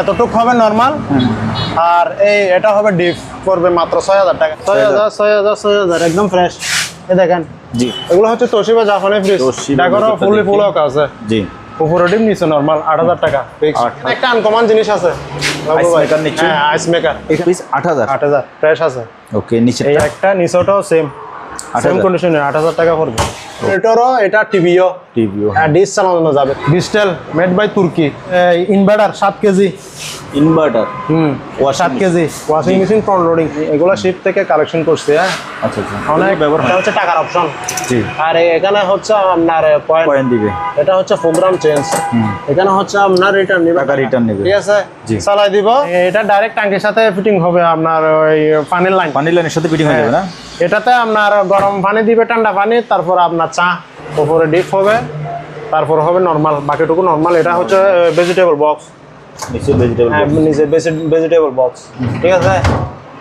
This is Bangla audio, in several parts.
এতটুক হবে নর্মাল আর এই এটা হবে ডিপ করবে মাত্র ছয় হাজার টাকা। ছয় হাজার। ছয় হাজার ছয় হাজার একদম ফ্রেশ এ দেখেন জি। এগুলো হচ্ছে তোশিবা জাপানি ফ্রিজ দেখো ভিতরটা ফুলি আছে। জি। উপরে ডিপ নিচে নর্মাল আট হাজার টাকা। একটা আনকমন জিনিস আছে? হ্যাঁ আইস মেকার আট হাজার? আট হাজার ফ্রেশ আছে। ওকে নিচে একটা নিচেটাও সেম সেম কন্ডিশনে আট হাজার টাকা পড়বে এটারও এটা টিভিও। টিভিও হ্যাঁ। ডিস চালানো যাবে। ডিজিটাল মেড বাই তুর্কি ইনভার্টার সাত কেজি। ইনভার্টার হুম Washing সাত KG. Washing machine front loading এগুলো শিপ থেকে কালেকশন করছি হ্যাঁ। আচ্ছা আচ্ছা। অনেক ব্যবহার হচ্ছে টাকার অপশন জি। আর এখানে হচ্ছে আপনার পয়েন্ট পয়েন্ট দিবে। এটা হচ্ছে প্রোগ্রাম চেঞ্জ এখানে হচ্ছে আপনার রিটার্ন নিবে। টাকা return নিবে। ঠিক আছে? জি। চালাই দিব। এটা ডাইরেক্ট ট্যাঙ্কের সাথে ফিটিং হবে আপনার ওই পানির লাইন পানি লাইনের সাথে ফিটিং হয়ে যাবে না? এটাতে আপনার গরম পানি দিবে ঠান্ডা পানি তারপর আপনার চা উপরে ডিপ হবে তারপর হবে নর্মাল বাকিটুকু নর্মাল এটা হচ্ছে ভেজিটেবল বক্স নিচে ভেজিটেবল নিচে ভেজিটেবল বক্স ঠিক আছে?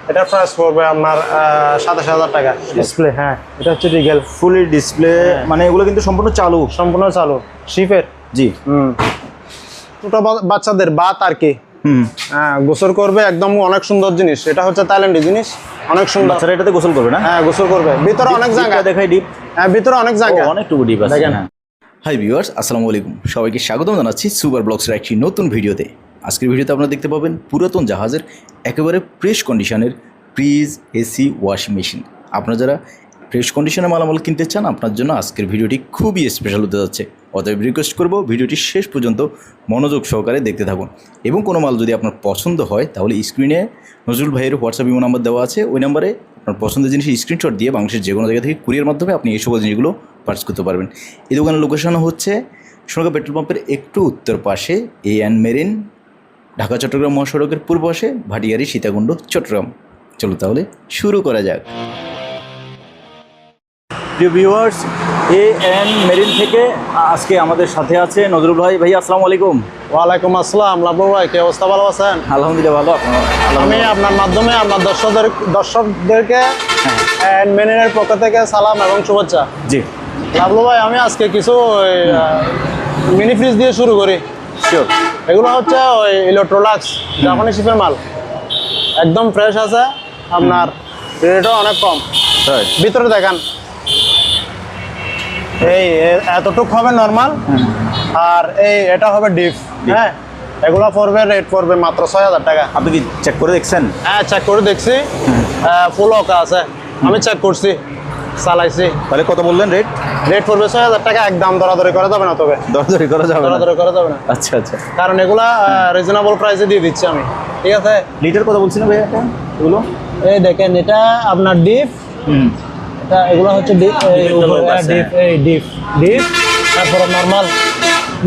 এটা প্রাইস পড়বে আপনার সাতাশ হাজার টাকা। ডিসপ্লে হ্যাঁ। এটা হচ্ছে রিগেল ফুলি ডিসপ্লে মানে এগুলো কিন্তু সম্পূর্ণ চালু। সম্পূর্ণ চালু। শিপের জি। হুম। ছোট বাচ্চাদের বাত আর কি। হ্যাঁ গোসল করবে একদম অনেক সুন্দর জিনিস। এটা হচ্ছে থাইল্যান্ডের জিনিস। অনেক সুন্দর। বাচ্চারা এটাতে গোসল করবে না? হ্যাঁ গোসল করবে। ভিতরে অনেক জায়গা। দেখাই ডিপ। হ্যাঁ ভিতরে অনেক জায়গা। অনেকটুকু ডিপ আছে দেখেন। হ্যাঁ। হাই ভিউয়ার্স আসসালামু আলাইকুম। সবাইকে স্বাগতম জানাচ্ছি সুপার ব্লগসের একটি নতুন ভিডিওতে। আজকের ভিডিওতে আপনারা দেখতে পাবেন পুরাতন জাহাজের একেবারে ফ্রেশ কন্ডিশনের ফ্রিজ এসি ওয়াশিং মেশিন আপনারা যারা ফ্রেশ কন্ডিশনের মালামাল কিনতে চান আপনার জন্য আজকের ভিডিওটি খুবই স্পেশাল হতে যাচ্ছে। অতএব রিকোয়েস্ট করব ভিডিওটি শেষ পর্যন্ত মনোযোগ সহকারে দেখতে থাকুন। এবং কোনো মাল যদি আপনার পছন্দ হয়, তাহলে স্ক্রিনে নজরুল ভাইয়ের হোয়াটসঅ্যাপ ইমো নাম্বার দেওয়া আছে। ওই নাম্বারে আপনার পছন্দের জিনিস স্ক্রিনশট দিয়ে বাংলাদেশের যে কোনো জায়গা থেকে কুরিয়ার মাধ্যমে আপনি এই সকল জিনিসগুলো পার্চেস করতে পারবেন। এই দোকানের লোকেশন হচ্ছে সোনাগা পেট্রোল পাম্পের একটু উত্তর পাশে A and marine Dhaka, Chattogram মহাসড়কের পূর্ব পাশে, ভাটিয়ারি, সীতাকুণ্ড, চট্টগ্রাম। চলো তাহলে শুরু করা যাক। প্রিয় ভিউয়ার্স এ এন মেরিন থেকে আজকে আমাদের সাথে আছে নজরুল ভাই। ভাই আসসালামু আলাইকুম। ওয়ালাইকুম আসসালাম। লাভু ভাই কি অবস্থা? ভালো আছেন? আলহামদুলিল্লাহ ভালো। আপনার? আমি আপনার মাধ্যমে আপনার দর্শকদের দর্শকদেরকে এন মেরিনের পক্ষ থেকে সালাম এবং শুভেচ্ছা। জি। লাভলু ভাই আমি আজকে কিছু মিনি ফ্রিজ দিয়ে শুরু করি। শিওর এগুলো হচ্ছে ওই ইলেকট্রোলাক্স জাপানি শিপের মাল। একদম ফ্রেশ আছে। আপনার রেটও অনেক কম। ভিতরে দেখান। এই এতটুক হবে নর্মাল আর এই এটা হবে ডিপ হ্যাঁ? এগুলো পড়বে রেট পড়বে মাত্র ছয় হাজার টাকা। আপনি কি চেক করে দেখছেন? হ্যাঁ চেক করে দেখছি। ফুল অকা আছে। আমি চেক করছি চালাইছি। তাহলে কত বললেন রেট রেট পড়বে ছয় হাজার টাকা একদম দরাদরি করা যাবে না তবে। দরদরি করা যাবে দরাদরি করা যাবে না। আচ্ছা আচ্ছা। কারণ এগুলা রিজনেবল প্রাইসে দিয়ে দিচ্ছি আমি। ঠিক আছে? লিটার কত বলছিলেন ভাই এগুলো? এই দেখেন এটা আপনার ডিপ এটা এগুলো হচ্ছে ডিপ একটা উপরে লোক আছে। ডিপ ডিপ ডিপ তারপরে নর্মাল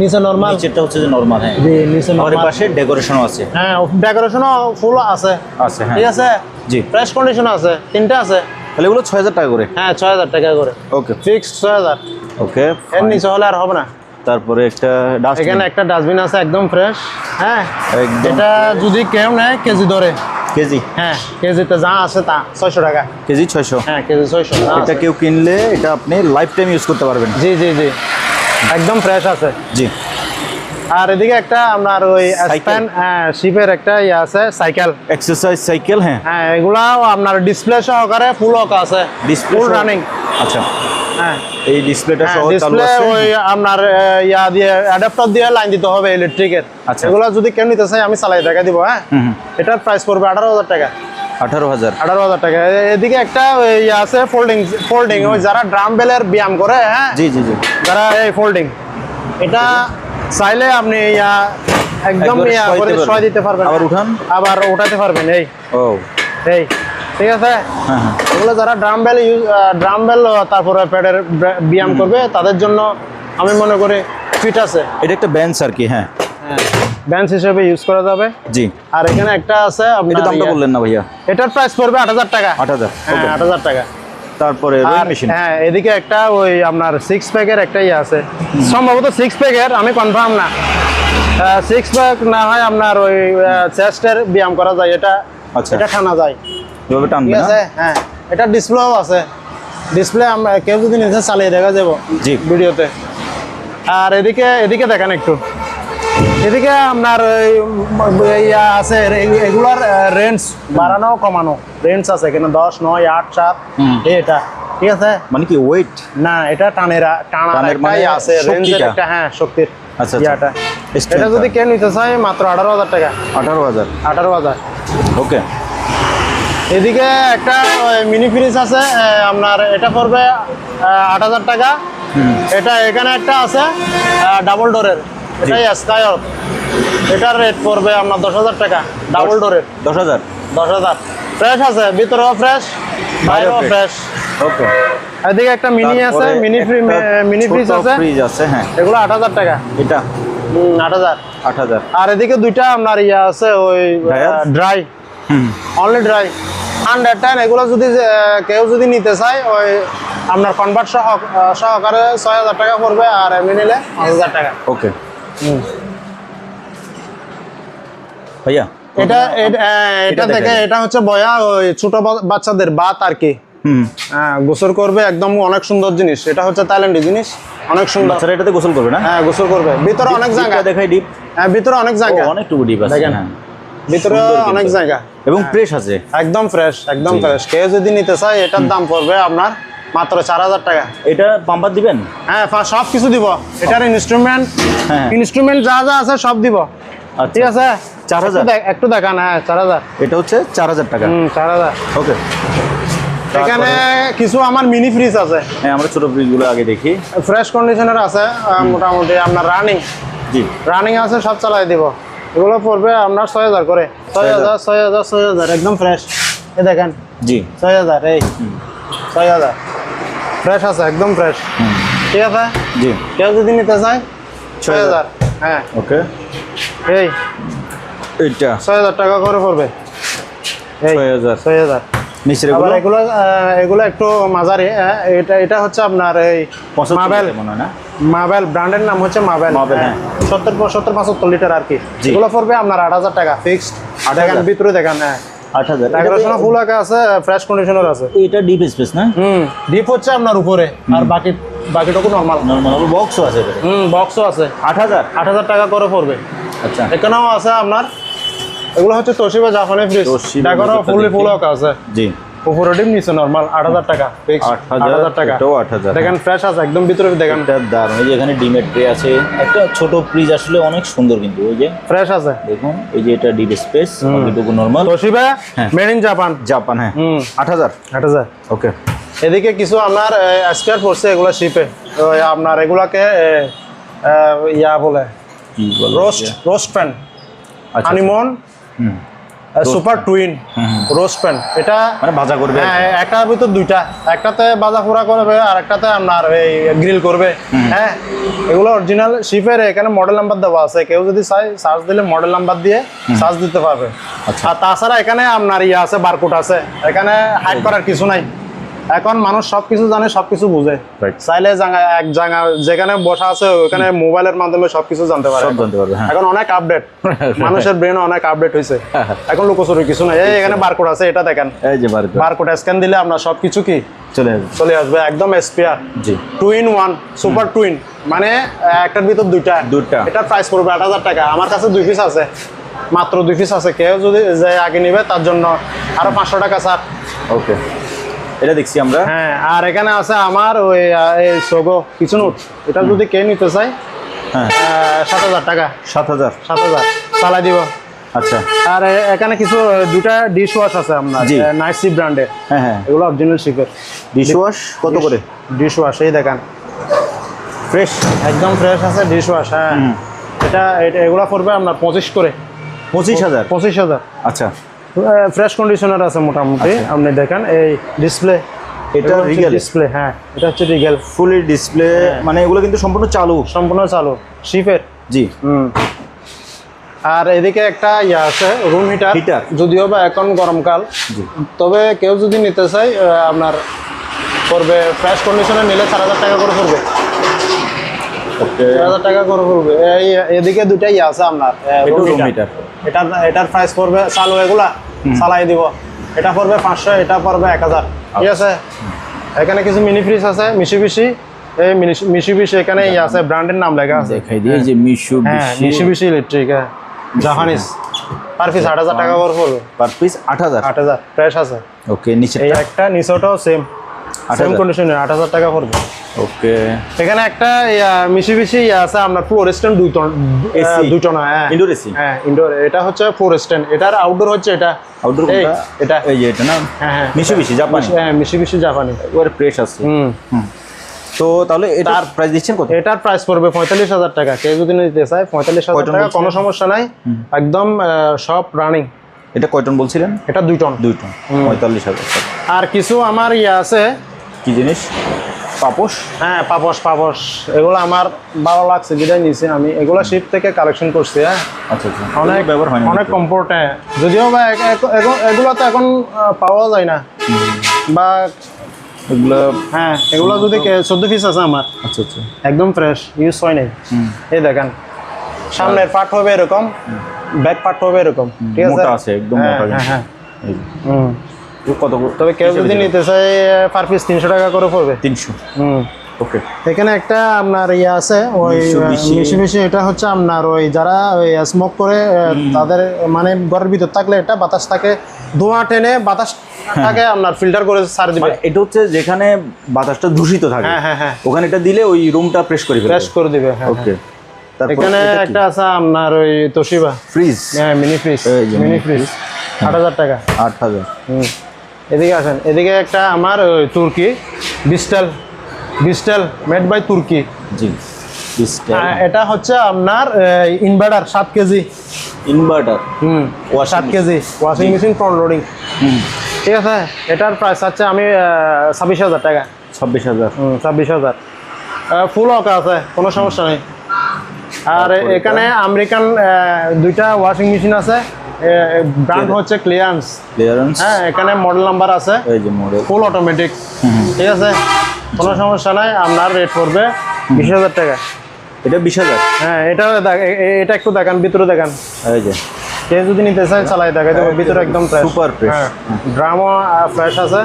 নিচে নর্মাল নিচেরটা হচ্ছে যে নর্মাল হ্যাঁ। জি নিচে নর্মাল পাশে ডেকোরেশনও আছে। হ্যাঁ ডেকোরেশনও ফুল আছে। আছে হ্যাঁ। ঠিক আছে? জি। ফ্রেশ কন্ডিশন আছে তিনটা আছে। তাহলে এগুলো ছয় হাজার টাকা করে? হ্যাঁ ছয় হাজার টাকা করে। ওকে। ফিক্স ছয় হাজার। ওকে এর নিচে হলে আর হবে না। তারপরে একটা ডাস্ট এখানে একটা ডাস্টবিন আছে একদম ফ্রেশ হ্যাঁ। একদম এটা যদি কেউ নেয় কেজি ধরে কেজি? হ্যাঁ কেজিতে যা আছে তা ছয়শো টাকা। কেজি ছয়শো? হ্যাঁ কেজি ছয়শো এটা কেউ কিনলে এটা আপনি লাইফ টাইম ইউজ করতে পারবেন। জি জি জি। একদম ফ্রেশ আছে। জি। আর এদিকে একটা আপনার ওই Cycle? স্প্যান হ্যাঁ শিপের একটা ইয়ে আছে সাইকেল এক্সারসাইজ সাইকেল হ্যাঁ। হ্যাঁ এগুলাও আপনার ডিসপ্লে সহকারে ফুল অক আছে ডিসপ্লে ফুল রানিং আচ্ছা। হ্যাঁ। এই ডিসপ্লেটা সহ চালু আছে ওই আপনার ইয়া দিয়ে অ্যাডাপ্টার দিয়ে লাইন দিতে হবে ইলেকট্রিকের আচ্ছা। এগুলো যদি কেউ নিতে চাই আমি চালাই দেখা দিব হ্যাঁ? এটার প্রাইস পড়বে আঠারো হাজার টাকা। আঠারো হাজার। আঠারো হাজার টাকা। এদিকে একটা ওই ইয়ে আছে ফোল্ডিং ফোল্ডিং ওই যারা ড্রাম বেলের ব্যায়াম করে হ্যাঁ? জি জি জি। যারা এই ফোল্ডিং এটা চাইলে আপনি ইয়া একদম ইয়া করে। দিতে পারবেন। আবার উঠান? আবার উঠাতে পারবেন এই। ও। এই। ঠিক আছে? হ্যাঁ হ্যাঁ। এগুলো যারা dumbbell use dumbbell তারপরে প্যাডের ব্যায়াম করবে তাদের জন্য আমি মনে করি ফিট আছে। এটা একটা বেঞ্চ আর কি হ্যাঁ। বেঞ্চ হিসেবে ইউজ করা যাবে। জি। আর এখানে একটা আছে এটা আপনার দামটা বললেন না ভাইয়া? এটার প্রাইস পড়বে আট হাজার টাকা। আট হাজার হ্যাঁ আট হাজার টাকা। তারপরে মেশিন হ্যাঁ এদিকে একটা ওই আপনার সিক্স প্যাকের একটা ইয়ে আছে। সম্ভবত সিক্স প্যাকের আমি কনফার্ম না। সিক্স প্যাক না হয় আপনার ওই চেস্টের ব্যায়াম করা যায় এটা আচ্ছা। এটা খানা যায়। এভাবে টানবে ঠিক আছে হ্যাঁ। এটা ডিসপ্লেও আছে। ডিসপ্লে আমরা কেউ যদি নিজে চালিয়ে দেখা যাব জি। ভিডিওতে। আর এদিকে এদিকে দেখেন একটু। এদিকে আপনার ইয়া আছে এগুলার রেঞ্জ বাড়ানো কমানো। রেঞ্জ আছে এখানে দশ নয় আট সাত। এটা। ঠিক আছে? মানে কি ওয়েট না এটা টানেরা টানার একটা মানে আছে রেঞ্জের একটা হ্যাঁ শক্তির আচ্ছা, আচ্ছা। ইয়াটা। এটা যদি টা। কে নিতে চায় মাত্র আঠারো হাজার টাকা। আঠারো হাজার। আঠারো হাজার। ওকে এদিকে একটা মিনি ফ্রিজ আছে আপনার এটা পড়বে আট হাজার টাকা। এটা এখানে একটা আছে ডাবল ডোরের এটাই স্কাইপ এটার রেট পড়বে আপনার দশ হাজার টাকা ডাবল ডোরের দশ হাজার? দশ হাজার। ফ্রেশ আছে ভিতরেও ফ্রেশ বাইরেও। ফ্রেশ ওকে এদিকে একটা মিনি আছে মিনি ফ্রি মিনি ফ্রিজ আছে। ফ্রিজ আছে হ্যাঁ। এগুলো আট হাজার টাকা। এটা? আট হাজার। আট হাজার। আর এদিকে দুইটা আপনার ইয়ে আছে ওই dry only dry hundred ten এগুলো যদি কেউ যদি নিতে চায় ওই আপনার কনভার্ট সহ সহকারে ছয় হাজার টাকা পড়বে আর এমনি নিলে পাঁচ হাজার টাকা। ওকে ভাইয়া এটা এটা থেকে এটা হচ্ছে বয়া ওই ছোট বাচ্চাদের বাত আর কি। হুম। হ্যাঁ গোসল করবে একদম অনেক সুন্দর জিনিস। এটা হচ্ছে থাইল্যান্ডি জিনিস অনেক সুন্দর। বাচ্চারা এটাতে গোসল করবে না? হ্যাঁ গোসল করবে। ভিতরে অনেক জায়গা। দেখাই ডিপ। হ্যাঁ ভিতরে অনেক জায়গা। অনেকটুকু ডিপ আছে দেখেন। হ্যাঁ। ভিতরে অনেক জায়গা। এবং ফ্রেশ আছে। একদম ফ্রেশ একদম ফ্রেশ কেউ যদি নিতে চায় এটার দাম পড়বে আপনার মাত্র চার হাজার টাকা। এটা পাম্পার দিবেন? হ্যাঁ সব কিছু দিব। এটার ইনস্ট্রুমেন্ট হ্যাঁ। ইনস্ট্রুমেন্ট যা যা আছে সব দিব। আচ্ছা। ঠিক আছে? চার হাজার? একটু দেখ- একটু দেখান হ্যাঁ চার হাজার। এটা হচ্ছে চার হাজার টাকা। হুম চার হাজার। ওকে। এখানে কিছু আমার মিনি ফ্রিজ আছে। হ্যাঁ আমরা ছোট ফ্রিজগুলো আগে দেখি। ফ্রেশ কন্ডিশনের আছে মোটামুটি আপনার রানিং জি। রানিং আছে সব চালাই দিব। এগুলো পড়বে আপনার ছয় হাজার করে। ছয় হাজার। ছয় হাজার ছয় হাজার একদম ফ্রেশ এ দেখেন জি। ছয় হাজার এই। ছয় হাজার। ফ্রেশ আছে একদম ফ্রেশ ঠিক আছে? জি। কেউ যদি নিতে চায় ছয় হাজার। হ্যাঁ। ওকে। এই। এইটা। ছয় হাজার টাকা করে পড়বে। এই ছয় হাজার। ছয় হাজার। নিচের এগুলো? এগুলো এগুলো একটু মাঝারি এটা এটা হচ্ছে আপনার এই মাবেল। মনে হয় না? মাবেল ব্র্যান্ডের নাম হচ্ছে মাবেল মাবেল, হ্যাঁ। সত্তর সত্তর পঁচাত্তর লিটার আর কি। এগুলো পড়বে আপনার আট হাজার টাকা ফিক্সড আট হাজার? ভিতরে দেখেন হ্যাঁ। আট হাজার। ডেকোরেশন ফুল আঁকা আছে ফ্রেশ কন্ডিশনার আছে। এটা ডিপ স্পেস না? হুম ডিপ হচ্ছে আপনার উপরে। আর বাকি বাকিটুকু নর্মাল নর্মাল বক্সও আছে হুম বক্সও আছে। আট হাজার? আট হাজার টাকা করে পড়বে। আচ্ছা। এখানেও আছে আপনার এগুলো হচ্ছে তোশিবা জাপানি ফ্রিজ ভিতরটা ফুললি দেখি। ফুল আঁকা আছে। জি। উপরে ডিম নিচে নর্মাল আট হাজার টাকা আট হাজার, টাকা। এটাও আট হাজার। দেখেন ফ্রেশ আছে একদম ভিতরে দেখেন। এটা দারুণ এই যে এখানে ডিমের ট্রে আছে একটা ছোট ফ্রিজ আসলে অনেক সুন্দর কিন্তু ওই যে ফ্রেশ আছে। দেখুন এই যে এটা ডিপ স্পেস বাকিটুকু নর্মাল তোশিবা হ্যাঁ। মেড ইন জাপান জাপান হ্যাঁ। আট হাজার। আট হাজার। ওকে এদিকে কিছু আপনার স্কোয়ার পড়ছে এগুলো শিপে আপনার এগুলাকে ইয়া বলে রোস্ট রোস্ট প্যান হানিমন hmm. Super twin roast pan এটা মানে ভাজা করবে হ্যাঁ একটার ভিতর দুইটা। একটাতে ভাজা পোড়া করবে আর একটাতে আপনার এই গ্রিল করবে। হ্যাঁ এগুলো অরিজিনাল শিফের এখানে মডেল নাম্বার দেওয়া আছে। কেউ যদি চাই সার্চ দিলে মডেল নাম্বার দিয়ে সার্চ দিতে পারবে। আচ্ছা। আর তাছাড়া এখানে আপনার ইয়ে আছে বারকোড আছে। এখানে হাইড করার কিছু নাই। এখন মানুষ সবকিছু জানে সবকিছু বুঝে. চাইলে এক জায়গা যেখানে বসা আছে ওখানে মোবাইলের মাধ্যমে সবকিছু জানতে পারে। জানতে পারবে হ্যাঁ। এখন অনেক আপডেট মানুষের ব্রেন অনেক আপডেট হয়েছে এখন লুকোচুরি কিছু নাই। এই এখানে বারকোড আছে এটা দেখেন। এই যে বার বারকোড স্ক্যান দিলে আপনার সবকিছু কি? চলে আসবে। চলে আসবে একদম spare G. Two in one super twin মানে একটার ভিতর দুইটা। দুইটা। এটার প্রাইস পড়বে আট হাজার টাকা। আমার কাছে দুই পিস আছে। মাত্র দুই পিস আছে। কেউ যদি যে আগে নিবে তার জন্য আরও পাঁচশো টাকা স্যার ওকে এটা দেখছি আমরা। হ্যাঁ আর এখানে আছে আমার ওই সোগো কিছু নোট এটা যদি কে নিতে চাই হ্যাঁ। সাত হাজার টাকা। সাত হাজার? সাত হাজার। চালাই দিব। আচ্ছা। আর এখানে কিছু দুটা ডিশ ওয়াশ আছে আপনার। নাইসি ব্র্যান্ডের হ্যাঁ হ্যাঁ। এগুলো অরিজিনাল শিপের ডিশ ওয়াশ কত করে? ডিশ ওয়াশ এই দেখেন। ফ্রেশ একদম ফ্রেশ আছে ডিশ ওয়াশ হ্যাঁ। এটা এটা- এগুলা পড়বে আপনার পঁচিশ করে। পঁচিশ হাজার? পঁচিশ হাজার। আচ্ছা। ফ্রেশ কন্ডিশনার আছে মোটামুটি। আপনি দেখেন এই ডিসপ্লে এটা রিগেল ডিসপ্লে হ্যাঁ এটা হচ্ছে রিগেল ফুলি ডিসপ্লে মানে এগুলো কিন্তু সম্পূর্ণ চালু? সম্পূর্ণ চালু শিপের জি। হুম। আর এদিকে একটা ইয়ে আছে রুম হিটার হিটার যদিও বা এখন গরমকাল। জি। তবে কেউ যদি নিতে চাই আহ, আপনার পড়বে ফ্রেশ কন্ডিশনে নিলে চার হাজার টাকা করে পড়বে। চার হাজার টাকা করে পড়বে। এই এদিকে দুটাই ইয়ে আছে আপনার আহ, এটা। এটার প্রাইস পড়বে চালু এগুলা চালাই দিব। এটা পড়বে পাঁচশো এটা পড়বে এক হাজার। ঠিক আছে? এখানে কিছু মিনি ফ্রিজ আছে মিশি মিশি এই মিশিবিশি এখানে আছে ব্র্যান্ডের নাম লেখা আছে। দেখাই দিয়ে যে মিশু হ্যাঁ মিশিবিশি ইলেকট্রিক হ্যাঁ। জাপানিজ পার পিস আট হাজার টাকা করে পড়বে। পার পিস আট হাজার। আট হাজার ফ্রেশ আছে। ওকে নিচে একটা নিচোটাও সেম সেম 8,000 আট হাজার টাকা পড়বে। ওকে। এখানে একটা মিশিবিশি আছে আপনার ফ্লোর স্ট্যান্ড দুই টন দুই টন হ্যাঁ। Indoor AC? হ্যাঁ ইনডোর এটা হচ্ছে ফোর স্ট্যান্ড এটার আউটডোর হচ্ছে এটা। আউটডোর কোনটা? এটা। এই যে এটা না? হ্যাঁ হ্যাঁ। মিশুবিশি জাপানি হ্যাঁ মিশিবিশি জাপানি ওর প্রেস আছে। হুম। হুম। তো তাহলে এটার প্রাইস দিচ্ছেন কত? এটার প্রাইস পড়বে পঁয়তাল্লিশ হাজার টাকা। কেউ যদি নিতে চায় পঁয়তাল্লিশ হাজার টাকা কোনো সমস্যা নাই। একদম সব রানিং এটা কয় টন বলছিলেন? এটা দুই টন। দুই টন। পঁয়তাল্লিশ হাজার টাকা। আর কিছু আমার ইয়ে আছে কি জিনিস? পাপোশ? হ্যাঁ পাপস পাপস এগুলো আমার ভালো লাগছে যেটাই নিয়েছি আমি। এগুলো শিপ থেকে কালেকশন করছি হ্যাঁ। আচ্ছা আচ্ছা। অনেক ব্যবহার হয় অনেক কমফোর্ট হ্যাঁ। যদিও বা এগুলো তো এখন পাওয়া যায় না। বা এগুলো হ্যাঁ এগুলো যদি চোদ্দ পিস আছে আমার। আচ্ছা আচ্ছা। একদম ফ্রেশ ইউজ হয় নাই। এই দেখেন। সামনের পার্ট হবে এরকম ব্যাক পার্ট হবে এরকম ঠিক আছে? আছে, একদম হ্যাঁ, মোটা হ্যাঁ হ্যাঁ। হুম। কত তবে কেউ যদি নিতে চায় পার পিস তিনশো টাকা করে পড়বে। তিনশো। হুম। ওকে। এখানে একটা আপনার ইয়ে আছে ওই বেশি বেশি এটা হচ্ছে আপনার ওই যারা ওই স্মোক করে তাদের মানে ঘরের ভিতর থাকলে এটা বাতাস থাকে ধোঁয়া টেনে বাতাস থাকে আপনার ফিল্টার করে সার দিবে। মানে এটা হচ্ছে যেখানে বাতাসটা দূষিত থাকে। হ্যাঁ হ্যাঁ হ্যাঁ। ওখানে এটা দিলে ওই রুমটা প্রেস করে ফ্রেশ করে দিবে হ্যাঁ ওকে তারপর এখানে একটা আছে আপনার ওই তোশিবা ফ্রিজ হ্যাঁ মিনি ফ্রিজ মিনি ফ্রিজ আট হাজার টাকা। আট হাজার। হুম। এদিকে আসেন এদিকে একটা আমার তুর্কি বিস্টাল বিস্টাল মেড বাই তুর্কি। জি এটা হচ্ছে আপনার ইনভার্টার সাত কেজি। ইনভার্টার হুম সাত KG washing machine front loading ঠিক আছে এটার প্রাইস হচ্ছে আমি ছাব্বিশ হাজার টাকা। ছাব্বিশ হাজার। হুম ছাব্বিশ হাজার। ফুল অকা আছে কোনো সমস্যা নেই। আর এখানে আমেরিকান দুইটা ওয়াশিং মেশিন আছে। ব্র্যান্ড হচ্ছে ক্লিয়ান্স ক্লিয়ারেন্স হ্যাঁ এখানে মডেল নাম্বার আছে। এই যে মডেল ফুল অটোমেটিক ঠিক আছে? কোনো সমস্যা নাই আপনার রেট পড়বে বিশ হাজার টাকা। এটা বিশ হাজার? হ্যাঁ এটা দেখ- এটা একটু দেখান ভিতরে দেখান। এই যে। কেউ যদি নিতে চায় চালাই দেখাই দেবো ভিতরে একদম ফ্রেশ Super fresh। ড্রামও ফ্রেশ আছে।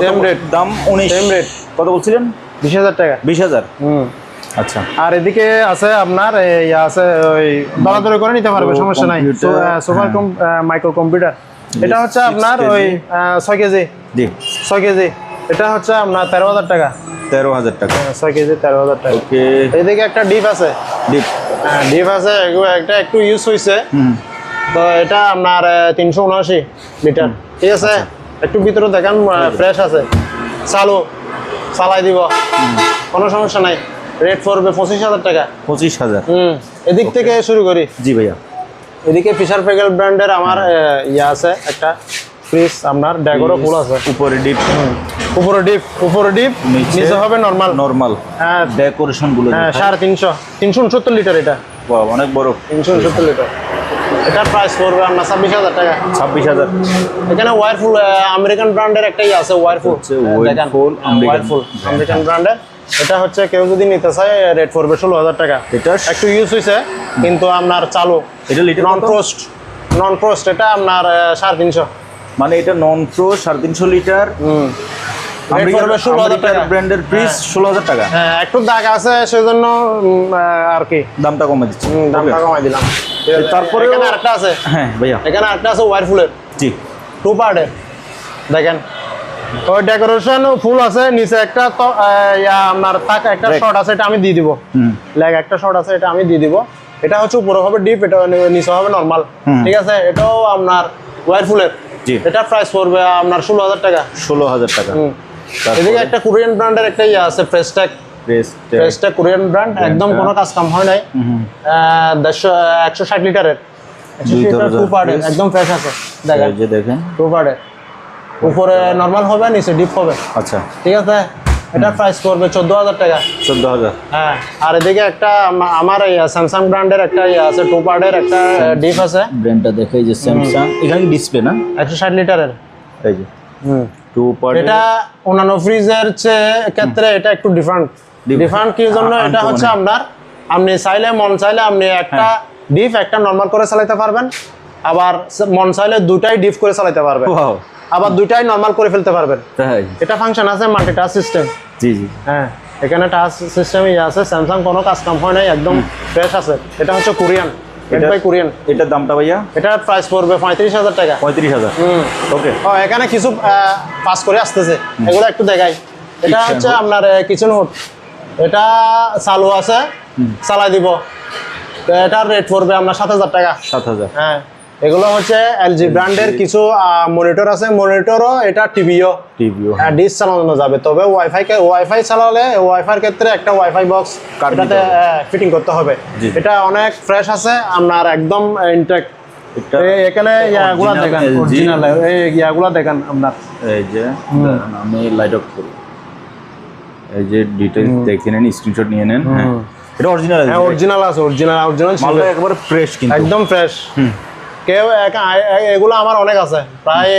সেম রেট দাম উনিশ। Same rate। কত বলছিলেন? বিশ হাজার টাকা। বিশ হাজার। হুম। আচ্ছা। আর এদিকে আছে আপনার ইয়ে আছে ওই দরাদরি করে নিতে পারবে সমস্যা নাই। সুপার মাইক্রো কম্পিউটার এটা হচ্ছে আপনার ওই ছয় কেজি। জি। ছয় কেজি। এটা হচ্ছে আপনার তেরো হাজার টাকা। তেরো হাজার টাকা। হ্যাঁ, ছয় কেজি তেরো হাজার টাকা। ওকে। এদিকে একটা ডিপ আছে। ডিপ। হ্যাঁ ডিপ আছে একটা একটু ইউজ হয়েছে তো এটা আপনার তিনশো উনআশি লিটার ঠিক আছে? একটু ভিতরে দেখান ফ্রেশ আছে। চালু চালাই দিব। কোনো সমস্যা নাই। রেট পড়বে পঁচিশ হাজার টাকা। পঁচিশ হাজার। হুম এদিক থেকে শুরু করি। জি ভাইয়া। এদিকে ফিশার ফেগেল ব্র্যান্ডের আমার ইয়ে আছে একটা ফ্রিজ আপনার ড্যাগরও ফুল আছে। উপরে ডিপ উপরে ডিপ উপরে ডিপ নিচে হবে নর্মাল নর্মাল হ্যাঁ। ডেকোরেশনগুলো হ্যাঁ সাড়ে তিনশো তিনশো উনসত্তর লিটার এটা। অনেক বড়। তিনশো উনসত্তর লিটার এটার প্রাইস পড়বে আপনার ছাব্বিশ হাজার টাকা। ছাব্বিশ হাজার। এখানে ওয়ারফুল আমেরিকান ব্র্যান্ডের একটাই আছে ওয়ারফুল ওয়ারফুল আমেরিকান ব্র্যান্ডের এটা হচ্ছে কেউ যদি নিতে চায় রেট পড়বে ষোলো হাজার টাকা। এটা একটু ইউজ হয়েছে কিন্তু আপনার চালু। এটা লিটার নন প্রোস্ট নন প্রোস্ট এটা আপনার সাড়ে তিনশো। মানে এটা নন প্রো সাড়ে তিনশো লিটার পড়বে ষোলো হাজার টাকা। ব্র্যান্ডের পিস ষোলো হাজার টাকা। হ্যাঁ একটু দাগ আছে সেজন্য আর কি। দামটা কমে দিচ্ছে। দামটা কমাই দিলাম। তারপরে তারপরে এখানে আরেকটা আছে। হ্যাঁ ভাইয়া। এখানে আরেকটা আছে ওয়ারফুলের জি। টু পার্টের দেখেন। ওই ডেকোরেশন ফুল আছে নিচে একটা তো ইয়া আপনার তাক একটা শর্ট আছে এটা আমি দিয়ে দিব। লেগ একটা শর্ট আছে এটা আমি দিয়ে দিব। এটা হচ্ছে উপরে হবে ডিপ এটা নিচে হবে নর্মাল। ঠিক আছে? এটাও আপনার ওয়ারফুলের জি। এটা প্রাইস পড়বে আপনার ষোলো হাজার টাকা। ষোলো হাজার টাকা। এদিকে একটা কোরিয়ান ব্র্যান্ডের একটা ইয়ে আছে uh, ফ্রেস্ট্যাক কোরিয়ান ব্র্যান্ড একদম কোনো কাজ কাম হয় নাই। দেড়শো একশো ষাট লিটারের একদম ফ্রেশ আছে। দেখেন। টু পার্টের উপরে নর্মাল হবে নিচে ডিপ হবে। আচ্ছা। ঠিক আছে? এটা প্রাইস পড়বে চোদ্দ হাজার টাকা। চোদ্দ হাজার হ্যাঁ আর এদিকে একটা আমা- আমার স্যামসাং ব্র্যান্ডের একটা ইয়ে আছে টু পার্টের একটা ডিপ আছে। ব্র্যান্ডটা দেখে যে স্যামসাং এখানে ডিসপ্লে না? একশো ষাট লিটারের। এই যে। টু পার্ট এটা অন্যান্য ফ্রিজের চেয়ে ক্ষেত্রে এটা একটু ডিফারেন্ট ডিফারেন্ট কি জন্য? এটা হচ্ছে আপনার আপনি চাইলে মন চাইলে আপনি একটা ডিপ একটা নর্মাল করে চালাতে পারবেন। আবার মন চাইলে দুটাই ডিপ করে চালাতে পারবেন। আবার দুইটাই নর্মাল করে ফেলতে পারবেন। তাই? এটা ফাংশন আছে মাল্টি টাচ সিস্টেম জি জি। হ্যাঁ এখানে টাচ সিস্টেম ইয়ে আছে স্যামসাং কোনো কাজ কাম হয় নাই একদম ফ্রেশ আছে। এটা হচ্ছে কোরিয়ান এটা- কোরিয়ান এটার দামটা ভাইয়া? এটার প্রাইস পড়বে পঁয়ত্রিশ হাজার টাকা। পঁয়ত্রিশ হাজার। হুম। ওকে ও এখানে কিছু পাস করে আসতেছে। এগুলো একটু দেখাই। এটা হচ্ছে আপনার কিচেন হুড এটা চালু আছে চালাই দিব। তো এটার রেট পড়বে আপনার সাত হাজার টাকা। সাত হাজার। হ্যাঁ। এগুলো হচ্ছে এলজি ব্র্যান্ডের কিছু মনিটর আছে। মনিটরও এটা টিভিও টিভিও হ্যাঁ। ডিস চালানো যাবে। তবে ওয়াইফাই ওয়াইফাই চালালে ওয়াইফাইয়ের ক্ষেত্রে একটা ওয়াইফাই বক্স এটাতে ফিটিং করতে হবে। এটা অনেক ফ্রেশ আছে আপনার একদম ইনটেক্ট এখানে ইয়াগুলা দেখেন অরিজিনাল এই ইয়াগুলা দেখেন আপনার। এই যে আমি লাইট অফ করি। এই যে ডিটেলস দেখে নেন স্ক্রিনশট নিয়ে নেন হ্যাঁ। এটা অরিজিনাল হ্যাঁ অরিজিনাল আছে অরিজিনাল অরিজিনাল একবারে ফ্রেশ কিন্তু। একদম ফ্রেশ কেউ এগুলো আমার অনেক আছে। প্রায়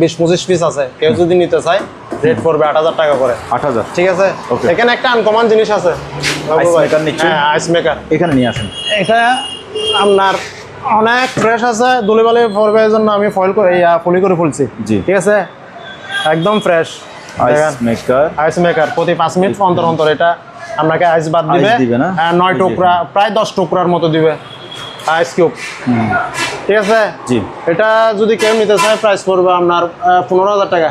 বিশ পঁচিশ পিস আছে। কেউ যদি নিতে চায় রেট পড়বে আট হাজার টাকা করে। আট হাজার? ঠিক আছে. এখানে একটা আনকমন জিনিস আছে? হ্যাঁ আইস মেকার এখানে নিয়ে আসেন। এটা আপনার অনেক ফ্রেশ আছে। দুলিবালি পড়বে এই জন্য আমি ফয়েল করে ফলি করে ফুলছি। জি। ঠিক আছে? একদম fresh ice maker ice maker প্রতি পাঁচ মিনিট অন্তর অন্তর এটা আপনাকে আইস বাদ দিবে। না? হ্যাঁ, নয়। টুকরা প্রায় দশ টুকরার মতো দিবে। আইস কিউব ঠিক আছে? জি। এটা যদি কেউ নিতে চায় প্রাইস পড়বে আপনার পনেরো হাজার টাকা।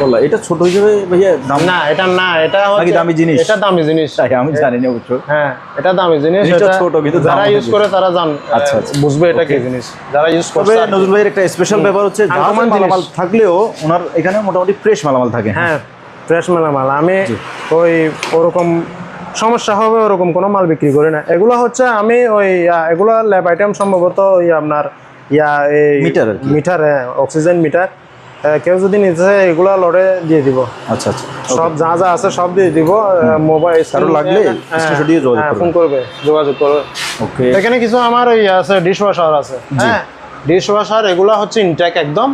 বললা এটা ছোট হিসেবে ভাইয়া দাম? না এটা না এটা হচ্ছে দামি জিনিস? এটা দামি জিনিস। আমি জানি না অবশ্য। হ্যাঁ এটা দামি জিনিস এটা ছোট, কিন্তু যারা ইউজ করে তারা জান আচ্ছা, আচ্ছা। বুঝবে এটা কি জিনিস। যারা ইউজ আর- নজরুল ভাইয়ের একটা স্পেশাল ব্যাপার হচ্ছে Uncommon মালামাল থাকলেও ওনার এখানে মোটামুটি ফ্রেশ মালামাল থাকে। হ্যাঁ ফ্রেশ মালামাল। আমি ওই ওরকম সমস্যা হবে ওরকম কোনো মাল বিক্রি করি না। এগুলো হচ্ছে আমি ওই এগুলো ল্যাব আইটেম সম্ভবত ওই আপনার ইয়া এই মিটার মিটার হ্যাঁ অক্সিজেন মিটার। কেউ যদি নিতে চায় এগুলো লড়ে দিয়ে দিব। আচ্ছা আচ্ছা সব যা যা আছে সব দিয়ে দিব মোবাইল কারও লাগলে screenshot যোগাযোগ করবে। ফোন করবে যোগাযোগ করবে। ওকে। এখানে কিছু আমার ওই আছে ডিশ ওয়াশার আছে হ্যাঁ। ডিশ ওয়াশার এগুলো হচ্ছে ইনটেক একদম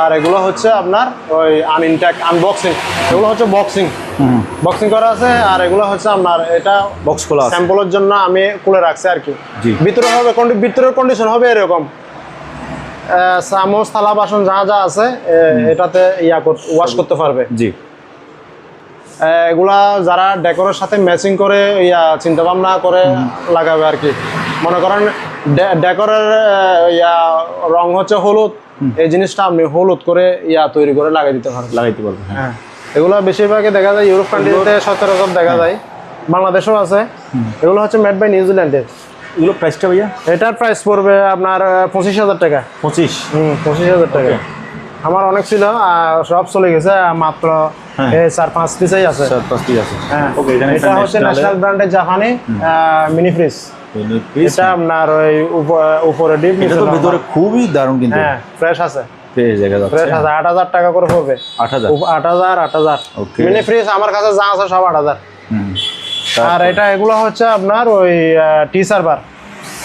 আর এগুলো হচ্ছে আপনার ওই আনইনটেক আনবক্সিং এগুলো হচ্ছে বক্সিং বক্সিং করা আছে আর এগুলো হচ্ছে আপনার এটা বক্স খোলা স্যাম্পলের জন্য আমি খুলে রাখছি আর কি। ভিতরে হবে ভিতরের কন্ডিশন হবে এরকম। চামচ থালা বাসন যা যা আছে এটাতে ইয়া ওয়াশ করতে পারবে। জি। এগুলা যারা ডেকোরের সাথে ম্যাচিং করে ইয়া চিন্তা ভাবনা করে লাগাবে আর কি। মনে করেন ডেকোরের ইয়া রং হচ্ছে হলুদ এই জিনিসটা আপনি হলুদ করে ইয়া তৈরি করে লাগিয়ে দিতে পারেন। লাগাইতে পারবেন হ্যাঁ। হ্যাঁ। এগুলো বেশিরভাগই দেখা যায় ইউরোপ কান্ট্রিতে সচরাচর দেখা যায় বাংলাদেশেও আছে। এগুলো হচ্ছে মেড বাই নিউজিল্যান্ডের এগুলো প্রাইসটা ভাইয়া? এটার প্রাইস পড়বে আপনার পঁচিশ হাজার টাকা। পঁচিশ? হুম পঁচিশ হাজার টাকা। আমার অনেক ছিল সব চলে গেছে মাত্র হ্যাঁ। চার পাঁচ পিসেই আছে। চার পাঁচ পিস আছে। হ্যাঁ। এটা হচ্ছে ন্যাশনাল ব্র্যান্ডের জাপানি মিনি ফ্রিজ এটা আপনার ওই উপ- উপরে ডিপ এটা তো ভিতরে খুবই দারুণ কিন্তু। হ্যাঁ ফ্রেশ আছে। ফ্রেশ যাচ্ছে। ফ্রেশ আছে আট হাজার টাকা করে পড়বে। আট হাজার? আট হাজার আট হাজার. মিনি ফ্রিজ আমার কাছে যা আছে সব আট হাজার। আর এটা এগুলো হচ্ছে আপনার ওই টি সার্ভার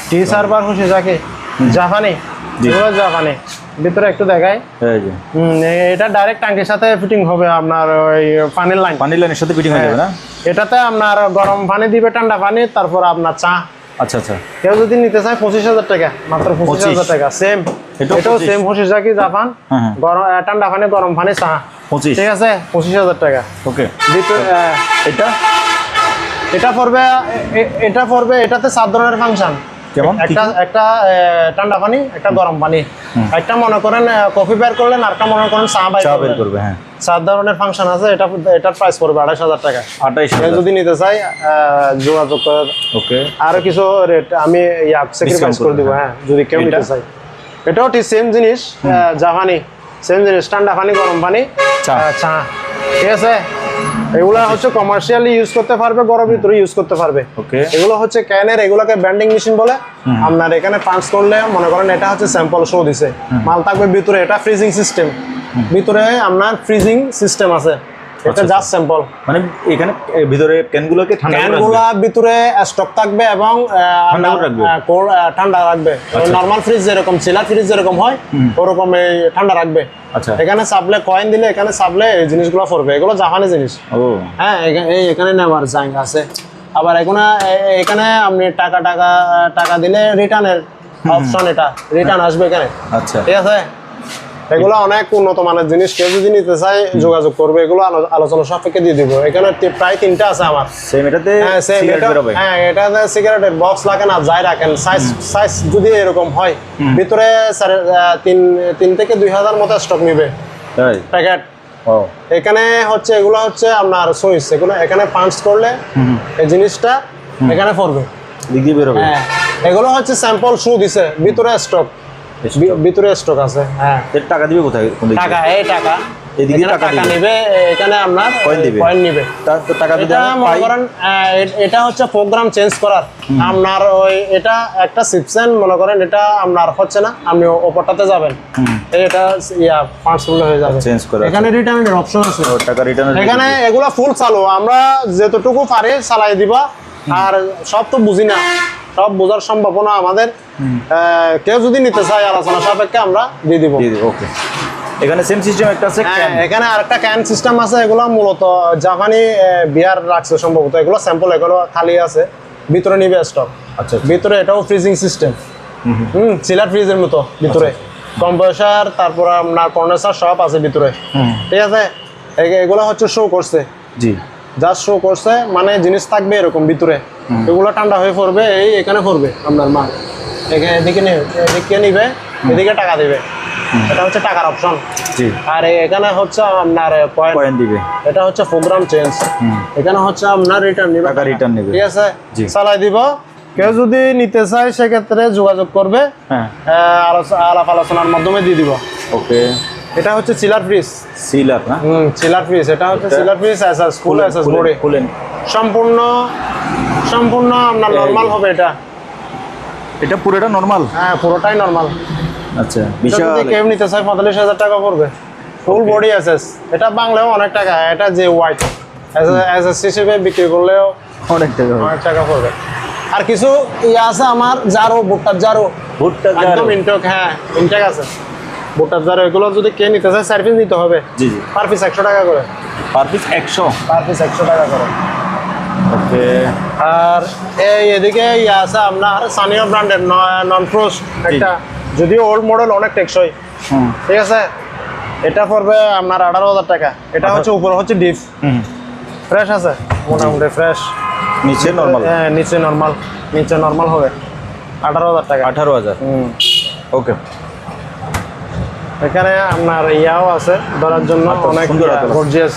টি সার্ভার হচ্ছে যাকে জাপানি। এগুলো জাপানি। ভিতরে একটু দেখাই। এই যে। হুম, এ- এটা ডাইরেক্ট ট্যাঙ্কির সাথে ফিটিং হবে আপনার ওই পানির লাইন পানির লাইনের সাথে ফিটিং হয়ে যাবে না? এটাতে আপনার গরম পানি দিবে ঠান্ডা পানি তারপর আপনার চা। আচ্ছা আচ্ছা। কেউ যদি নিতে চায় পঁচিশ হাজার টাকা মাত্র পঁচিশ। হাজার টাকা। সেম এটাও এটাও 25 সেম হচ্ছে যাকি জাপান। হ্যাঁ, হ্যাঁ। গরম ঠান্ডা পানি গরম পানি চা। পঁচিশ। ঠিক আছে? পঁচিশ হাজার টাকা। ওকে। ভিতরে, এটা? এটা পড়বে এটা পড়বে এটাতে সাত ধরনের ফাংশন কেমন? একটা একটা ঠান্ডা পানি একটা গরম পানি। একটা মনে করেন কফি বের করলেন আর একটা মনে করেন চা চা বের করবে হ্যাঁ। সাত ধরনের ফাংশন আছে এটা এটার প্রাইস পড়বে আড়াইশ হাজার টাকা। আঠাইশ কেউ যদি নিতে চাই যোগাযোগ করে ওকে। আরও কিছু রেট আমি স্যাক্রিফাইস করে দিব হ্যাঁ যদি কেউ নিতে চাই এটাও ঠিক সেম জিনিস জাপানি। সেম জিনিস ঠান্ডা পানি গরম পানি চা। চা। ঠিক আছে? এগুলা হচ্ছে কমার্শিয়ালি ইউজ করতে পারবে গরম ভিতরে ইউজ করতে পারবে। ওকে এগুলো হচ্ছে ক্যানের এগুলোকে ব্যান্ডিং মেশিন বলে। আপনার এখানে পাঞ্চ করলে মনে করেন এটা হচ্ছে স্যাম্পল শো দিছে। মাল থাকবে ভিতরে এটা ফ্রিজিং সিস্টেম ভিতরে আপনার ফ্রিজিং সিস্টেম আছে। এটা আচ্ছা, জাস্ট স্যাম্পল মানে এখানে ভিতরে ক্যানগুলোকে ঠান্ডা? ক্যানগুলা ভিতরে স্টক থাকবে এবং ঠান্ডা রাখবে? রাখবে। আচ্ছা। নর্মাল ফ্রিজ যেরকম চিলার ফ্রিজ যেরকম হয় ওরকম এই ঠান্ডা রাখবে। আচ্ছা। এখানে সাপ্লে কয়েন দিলে এখানে সাপ্লে এই জিনিসগুলো পড়বে। এগুলো জাপানি জিনিস। হ্যাঁ এই এখানে নেওয়ার জায়গা আছে। আবার এখানে এখানে আপনি টাকা টাকা টাকা দিলে রিটার্নের অপশন এটা। রিটার্ন আসবে এখানে। আচ্ছা। ঠিক আছে? এগুলো অনেক উন্নত মানের জিনিস। কেউ যদি নিতে চায় যোগাযোগ করবে। এগুলো আলো- আলোচনা সাপেক্ষে দিয়ে দিব। এখানে প্রায় তিনটা আছে আমার। সেম এটাতে হ্যাঁ এটা- হ্যাঁ এটাতে সিগারেটের বক্স রাখেন আর যাই রাখেন। সাইজ সাইজ যদি এরকম হয় ভিতরে তিন তিন থেকে দুই হাজার মতো স্টক নিবে। প্যাকেট ও এখানে হচ্ছে এগুলো হচ্ছে আপনার সুইচ এগুলো এখানে পাঞ্চ করলে এই জিনিসটা এখানে পড়বে। বেরোবে। হ্যাঁ। এগুলো হচ্ছে স্যাম্পল শু দিছে ভিতরে স্টক ভিতরে স্টক আছে। হ্যাঁ। এর টাকা দিবে কোথায় কোন দিকে টাকা এই টাকা। এদিকে টাকা দিবে। নিবে এখানে আপনার Coin দিবে। কয়েন নিবে। তার তো টাকা যদি এটা মনে পাই করেন এটা হচ্ছে প্রোগ্রাম চেঞ্জ করার। আপনার ওই এটা একটা সিপসেন মনে করেন এটা আপনার হচ্ছে না আপনি ওপরটাতে যাবেন। এটা ইয়া পাঁচ হয়ে যাবে। চেঞ্জ করা। এখানে রিটার্নের অপশন আছে। টাকা রিটার্ন এখানে এগুলা ফুল চালু। আমরা যতটুকু পারি চালাই দিবা। আর সব তো বুঝি না। সব বোঝার সম্ভাবনা আমাদের। কেউ যদি নিতে চায় আলোচনা সাপেক্ষে আমরা দিয়ে দিব। ওকে। এখানে সেম সিস্টেম একটা আছে হ্যাঁ, এখানে আরেকটা ক্যান সিস্টেম আছে এগুলো মূলত জাপানি বিয়ার রাখছে সম্ভবত। এগুলো স্যাম্পল এগুলো খালি আছে। ভিতরে নিবে স্টক আচ্ছা ভিতরে এটাও ফ্রিজিং সিস্টেম হুম ফ্রিজের মতো ভিতরে। কম্প্রেসার তারপর আপনার কন্ডেন্সার সব আছে ভিতরে। ঠিক আছে? এগুলো হচ্ছে শো করছে। জি। জাস্ট শো করছে মানে জিনিস থাকবে এরকম ভিতরে। এগুলো ঠান্ডা হয়ে পড়বে এই এখানে পড়বে আপনার মাল। এখানে এদিকে নিবে এদিকে নিবে এদিকে টাকা দিবে। এটা হচ্ছে টাকার অপশন জি। আর এখানে হচ্ছে আপনার পয়েন্ট দিবে। এটা হচ্ছে প্রোগ্রাম চেঞ্জ এখানে হচ্ছে আপনার রিটার্ন নিবে। টাকা return নিবে। ঠিক আছে। চালাই দিব। কেউ যদি নিতে চায় সেক্ষেত্রে যোগাযোগ করবে। হ্যাঁ। আলাপ আলোচনার মাধ্যমে দিয়ে দিব। ওকে এটা হচ্ছে চিলার ফ্রিজ। সিলার না? Hmm chiller fridge. এটা হচ্ছে চিলার ফ্রিজ এসএস ফুল খুলেন, এসএস খুলেন, বডি খুলেন। সম্পূর্ণ সম্পূর্ণ আপনার নরমাল হবে এটা। এটা পুরোটা নর্মাল হ্যাঁ পুরোটাই নরমাল আচ্ছা বিশাল। যদি কেউ নিতে চায় পঁয়তাল্লিশ হাজার টাকা পড়বে। ফুল বডি এসএস এটা বাংলায় অনেক টাকা এটা যে হোয়াইট অ্যাজ এসএস হিসেবে বিক্রি করলেও অনেক টাকা অনেক টাকা পড়বে। আর কিছু ইয়ে আছে আমার জারো ভুট্টার জারো। ভুট্টা একদম। ইনটেক হ্যাঁ ইনটেক আছে। ভুট্টার জারো এগুলো যদি কে নিতে চায় সার্ভিস নিতে হবে। জি জি। পার পিস একশো টাকা করে। পার পিস একশো? পার পিস একশো টাকা করে। ওকে। আর এই এদিকে ইয়ে আছে আপনার সানিয়া ব্র্যান্ডের নন ফ্রোস্ট একটা। যদিও ওল্ড মডেল অনেক টেকসই। ঠিক আছে? এটা পড়বে আপনার আঠারো হাজার টাকা। এটা হচ্ছে উপরে হচ্ছে ডিপ। ফ্রেশ আছে? মোটামুটি ফ্রেশ নিচে নর্মাল হ্যাঁ নিচে নর্মাল নিচে নর্মাল হবে। আঠারো হাজার টাকা। আঠারো হাজার। হুম। ওকে। এখানে আপনার ইয়াও আছে ধরার জন্য অনেক। গর্জিয়াস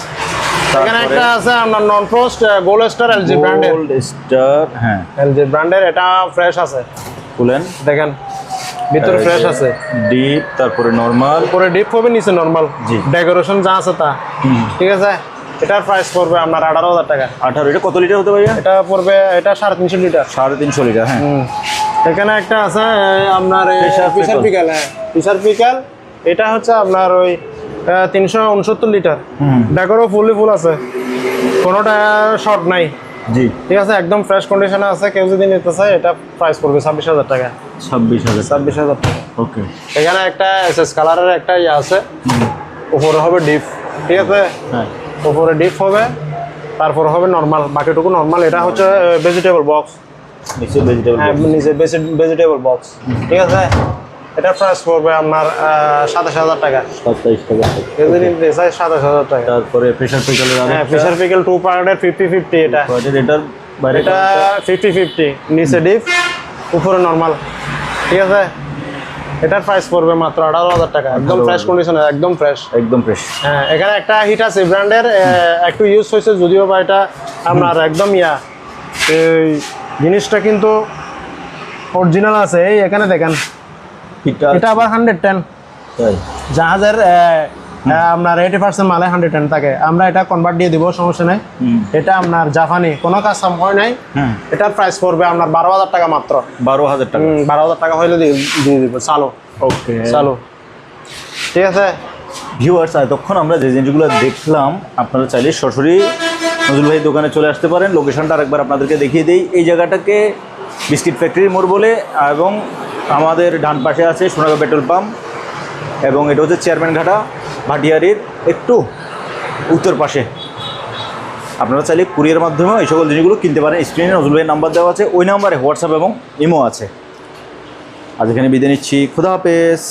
এখানে একটা আছে আপনার non frost gold star LG ব্র্যান্ডের। গোল্ড স্টার হ্যাঁ। এলজি ব্র্যান্ডের এটা ফ্রেশ আছে। খুলেন। দেখেন ভিতরে ফ্রেশ আছে। ডিপ তারপরে নরমাল। পরে ডিপ হবে নিচে নরমাল। জি। ডেকোরেশন যা আছে তা। ঠিক আছে? এটার প্রাইস পড়বে আপনার আঠারো হাজার টাকা। আঠারো এটা কত লিটার হতে ভাইয়া এটা পড়বে এটা সাড়ে তিনশো লিটার সাড়ে তিনশো লিটার হ্যাঁ। এখানে একটা আছে আপনার পিসার পিকাল হ্যাঁ। পিসার পিকাল এটা হচ্ছে আপনার ওই তিনশো উনসত্তর লিটার। ডেকোরও ফুললি ফুল আছে। কোনোটা শর্ট নাই। জি। ঠিক আছে একদম ফ্রেশ কন্ডিশনে আছে কেউ যদি নিতে চায় এটা প্রাইস পড়বে ছাব্বিশ হাজার টাকা। ছাব্বিশ হাজার ছাব্বিশ হাজার টাকা। ওকে এখানে একটা এস এস কালারের একটা ইয়ে আছে। উপরে হবে ডিপ ঠিক আছে? হ্যাঁ। উপরে ডিপ হবে তারপর হবে নর্মাল বাকিটুকু নর্মাল এটা হচ্ছে ভেজিটেবল বক্স নিচে ভেজিটেবল হ্যাঁ নিচে ভেজিটেবল বক্স ঠিক আছে? এটা প্রাইস পড়বে আপনার সাতাশ হাজার টাকা। টাকা। কেউ যদি নিতে সাতাশ হাজার টাকা। তারপরে প্রেশার পিকালের হ্যাঁ ফিশার পিকেল টু পার্টের ফিফটি ফিফটি এটা। এটার বাইরে এটা ফিফটি ফিফটি নিচে ডিপ উপরে নর্মাল ঠিক আছে? এটার প্রাইস পড়বে মাত্র আঠারো হাজার টাকা। একদম ফ্রেশ কন্ডিশনে একদম ফ্রেশ একদম ফ্রেশ হ্যাঁ এখানে একটা হিট আছে ব্র্যান্ডের একটু ইউজ হয়েছে যদিও বা এটা আপনার একদম ইয়া। এই জিনিসটা কিন্তু অরিজিনাল আছে এই এখানে দেখেন। এটা আবার হান্ড্রেড টেন জাহাজের আপনার এইটি পার্সেন্ট মালে হান্ড্রেড টেন থাকে। আমরা এটা কনভার্ট দিয়ে দিব সমস্যা নেই। এটা আপনার জাপানি কোনো কাজ হয় নাই। হুম এটার প্রাইস পড়বে আপনার বারো হাজার টাকা মাত্র। বারো হাজার টাকা। বারো হাজার টাকা হইলে দিয়ে দিব। চালো। ওকে চালো। ঠিক আছে? ভিউয়ার্স এতক্ষণ আমরা যে জিনিসগুলো দেখলাম আপনারা চাইলে সরাসরি নজরুল ভাই দোকানে চলে আসতে পারেন। লোকেশনটা আরেকবার আপনাদেরকে দেখিয়ে দিই। এই জায়গাটাকে বিস্কিট ফ্যাক্টরির মোড় বলে এবং আমাদের ডান পাশে আছে সোনাগা পেট্রোল পাম্প এবং এটা হচ্ছে চেয়ারম্যান ঘাটা, ভাটিয়ারির একটু উত্তর পাশে। আপনারা চাইলে কুরিয়ার মাধ্যমে এই সকল জিনিসগুলো কিনতে পারেন। স্ক্রিনে নজরুল ভাইয়ের নাম্বার দেওয়া আছে, ওই নাম্বারে হোয়াটসঅ্যাপ এবং ইমো আছে। আজ এখানে বিদায় নিচ্ছি। খুদা হাফেজ।